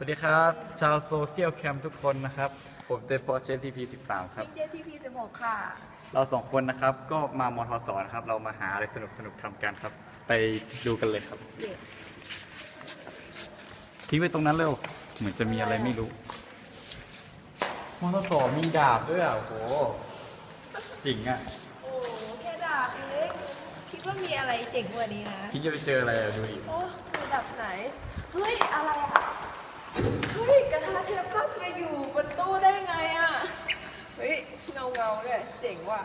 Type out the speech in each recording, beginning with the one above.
สวัสดีครับ ชาวโซเชียลแคมทุกคนนะครับ ผมเตปอเชทีพี13ครับพีเจทีพีสิบหกค่ะ เราสองคนนะครับก็มามอทสนะครับ เรามาหาอะไรสนุกสนุกๆทำกันครับ ไปดูกันเลยครับเด็กทิ้งไว้ตรงนั้นเร็ว เหมือนจะมีอะไรไม่รู้มอทสมีดาบด้วยอะโอ้โหจริงอะโอ้แค่ดาบเองคิดว่ามีอะไรเจ๋งกว่านี้นะ พี่จะไปเจออะไรอะดูอีกโอ้ระดับไหน เฮ้ย อะไรอะ เฮ้ยกระทะเทปพับมาอยู่บนตู้ได้ไงอะ เฮ้ยเงาเงาๆด้วยเจ๋งว่ะ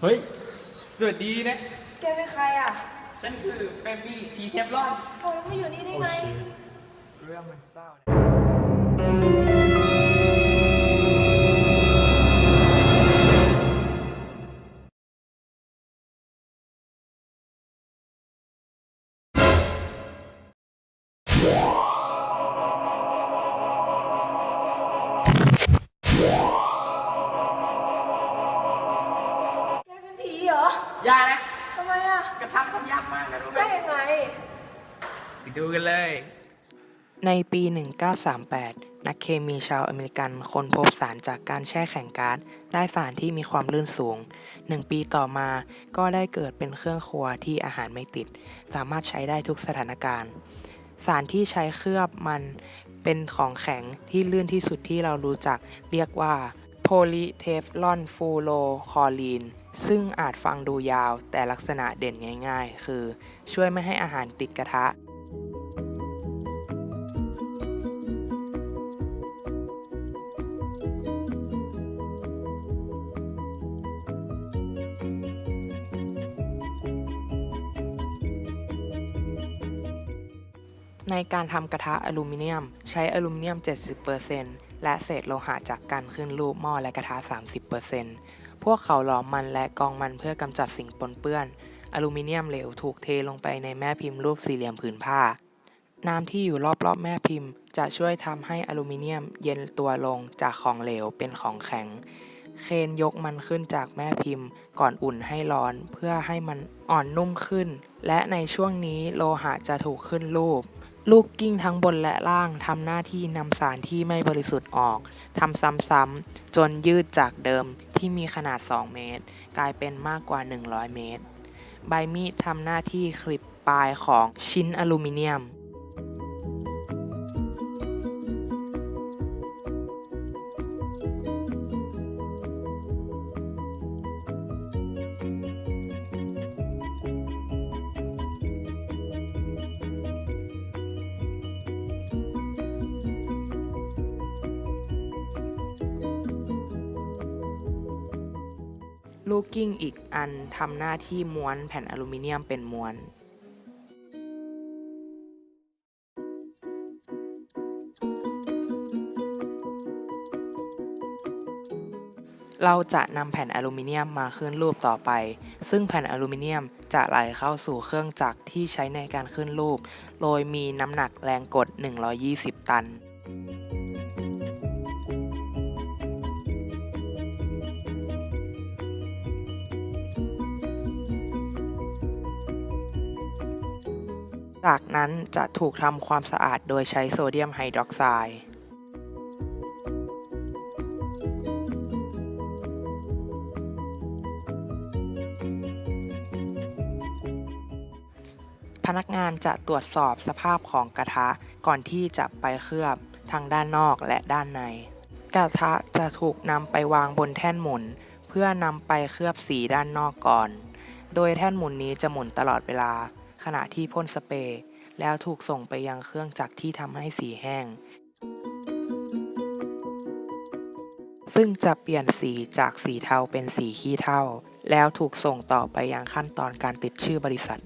เฮ้ย สวัสดีนะ แกเป็นใครอะฉันคือเปมมี่ทีเทฟลอน โอ้แล้วมาอยู่นี่ได้ไง เรื่องมันเศร้าแก ทำทำยากมากนะรู้ไหมได้ยังไง ไปดูกันเลย ในปี 1938 นักเคมีชาวอเมริกันค้นพบสารจากการแช่แข็งก๊าซได้สารที่มีความลื่นสูง 1 ปีต่อมาก็ได้เกิดเป็นเครื่องครัวที่อาหารไม่ติด สามารถใช้ได้ทุกสถานการณ์ สารที่ใช้เคลือบมันเป็นของแข็งที่ลื่นที่สุดที่เรารู้จักเรียกว่าโพลีเทฟลอนฟูโรคอลีน ซึ่งอาจฟังดูยาวแต่ลักษณะเด่นง่ายๆ คือช่วยไม่ให้อาหารติดกระทะ ในการทำกระทะอลูมิเนียม ใช้อลูมิเนียม 70%และเศษโลหะจากการขึ้นรูปหม้อและกระทะ 30% พวกเขาหลอมมันและกองมันเพื่อกำจัดสิ่งปนเปื้อน อลูมิเนียมเหลวถูกเทลงไปในแม่พิมพ์รูปสี่เหลี่ยมผืนผ้า น้ำที่อยู่รอบๆแม่พิมพ์ จะช่วยทำให้อลูมิเนียมเย็นตัวลงจากของเหลวเป็นของแข็ง เคนยกมันขึ้นจากแม่พิมพ์ ก่อนอุ่นให้ร้อนเพื่อให้มันอ่อนนุ่มขึ้น และในช่วงนี้โลหะจะถูกขึ้นรูป ลูกกิ้งทั้งบนและล่างทำหน้าที่นำสารที่ไม่บริสุทธิ์ออกทำซ้ำๆจนยืดจากเดิมที่มีขนาด 2 เมตร กลายเป็นมากกว่า 100 เมตร ใบมีดทำหน้าที่คลิปปลายของชิ้นอลูมิเนียม ลูกกิ้งอีกอันทำหน้าที่ม้วนแผ่นอลูมิเนียมเป็นม้วนเราจะนำแผ่นอลูมิเนียมมาขึ้นรูปต่อไป ซึ่งแผ่นอลูมิเนียมจะไหลเข้าสู่เครื่องจักรที่ใช้ในการขึ้นรูป โดยมีน้ำหนักแรงกด 120 ตัน จากนั้นจะถูกทำความสะอาดโดยใช้โซเดียมไฮดรอกไซด์พนักงานจะตรวจสอบสภาพของกระทะก่อนที่จะไปเคลือบทั้งด้านนอกและด้านใน กระทะจะถูกนำไปวางบนแท่นหมุน เพื่อนำไปเคลือบสีด้านนอกก่อน โดยแท่นหมุนนี้จะหมุนตลอดเวลา ขณะที่พ่นสเปรย์แล้วถูกส่งไปยังเครื่องจักรที่ทำให้สีแห้ง ซึ่งจะเปลี่ยนสีจากสีเทาเป็นสีขี้เถ้าแล้วถูกส่งต่อไปยังขั้นตอนการติดชื่อบริษัท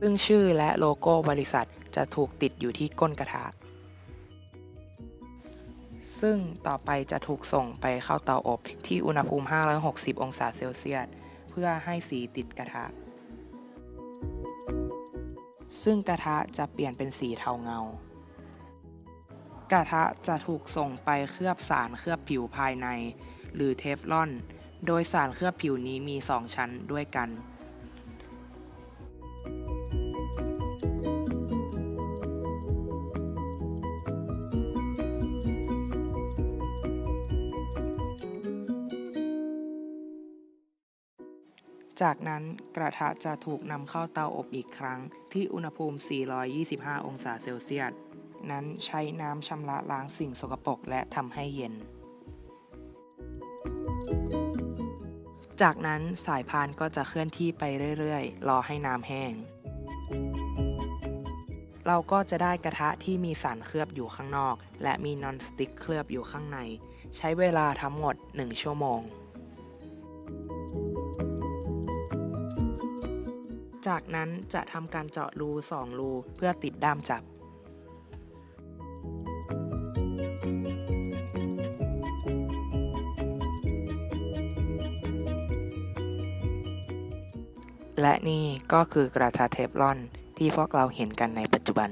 ซึ่งชื่อและโลโก้บริษัทจะถูกติดอยู่ที่ก้นกระทะ ซึ่งต่อไปจะถูกส่งไปเข้าเตาอบที่อุณหภูมิ 560 องศาเซลเซียส เพื่อให้สีติดกระทะ ซึ่งกระทะจะเปลี่ยนเป็นสีเทาเงา กระทะจะถูกส่งไปเคลือบสารเคลือบผิวภายใน หรือเทฟลอน โดยสารเคลือบผิวนี้มี 2 ชั้นด้วยกัน จากนั้นกระทะจะถูกนำเข้าเตาอบอีกครั้ง ที่อุณหภูมิ 425 องศาเซลเซียส นั้นใช้น้ำชำระล้างสิ่งสกปรกและทำให้เย็น จากนั้นสายพานก็จะเคลื่อนที่ไปเรื่อยๆ รอให้น้ำแห้ง เราก็จะได้กระทะที่มีสารเคลือบอยู่ข้างนอก และมีนอนสติ๊กเคลือบอยู่ข้างใน ใช้เวลาทั้งหมด 1 ชั่วโมง จากนั้นจะทำการเจาะรู 2 รู เพื่อติดด้ามจับ และนี่ก็คือกระทะเทฟลอนที่พวกเราเห็นกันในปัจจุบัน